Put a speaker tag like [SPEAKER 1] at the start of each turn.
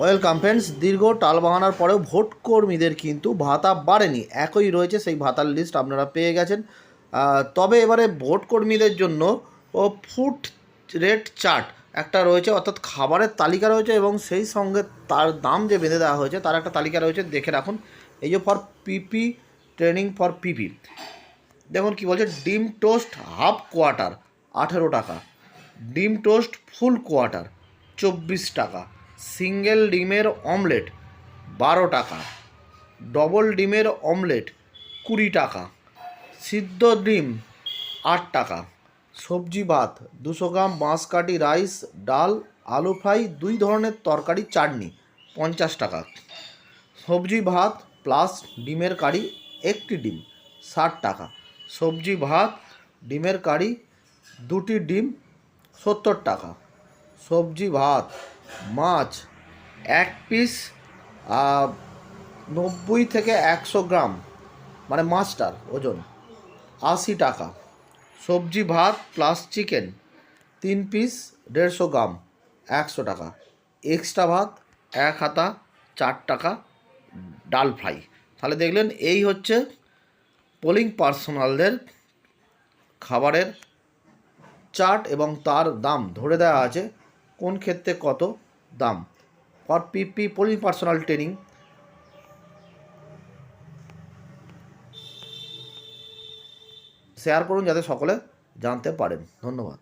[SPEAKER 1] Welcome friends, দীর্ঘ টাল বাহানার পরেও ভোট কর্মীদের কিন্তু ভাতা বাড়েনি। একই রয়েছে সেই ভাতার লিস্ট আপনারা পেয়ে গেছেন। তবে এবারে ভোট কর্মীদের জন্য, ও ফুড রেট চার্ট একটা রয়েছে, অর্থাৎ খাবারের তালিকা রয়েছে এবং সেই সঙ্গে তার দাম যে বেঁধে দেওয়া হয়েছে, তার একটা তালিকা রয়েছে, দেখে রাখুন। এই যে for PP training for PP দেখুন কি বলছে, ডিম টোস্ট হাফ কোয়ার্টার, আঠেরো টাকা। ডিম টোস্ট ফুল কোয়ার্টার, চব্বিশ টাকা। সিঙ্গেল ডিমের অমলেট বারো টাকা, ডবল ডিমের অমলেট কুড়ি টাকা, সিদ্ধ ডিম আট টাকা, সবজি ভাত দুশো গ্রাম বাঁশকাঠি রাইস, ডাল, আলু ফ্রাই, দুই ধরনের তরকারি, চাটনি পঞ্চাশ টাকা। সবজি ভাত প্লাস ডিমের কারি একটি ডিম ষাট টাকা, সবজি ভাত ডিমের কারি দুটি ডিম সত্তর টাকা, সবজি ভাত মাছ এক পিস নব্বই থেকে একশো গ্রাম মানে মাছটার ওজন, আশি টাকা। সবজি, ভাত প্লাস চিকেন তিন পিস দেড়শো গ্রাম, একশো টাকা। এক্সট্রা ভাত, এক হাতা, চার টাকা, ডাল ফ্রাই। তাহলে দেখলেন এই হচ্ছে পোলিং পার্সোনালদের খাবারের চার্ট এবং তার দাম ধরে দেওয়া আছে কোন ক্ষেত্রে কত দাম। For PP polling personal training. Share করুন যাতে সকলে জানতে পারেন। ধন্যবাদ।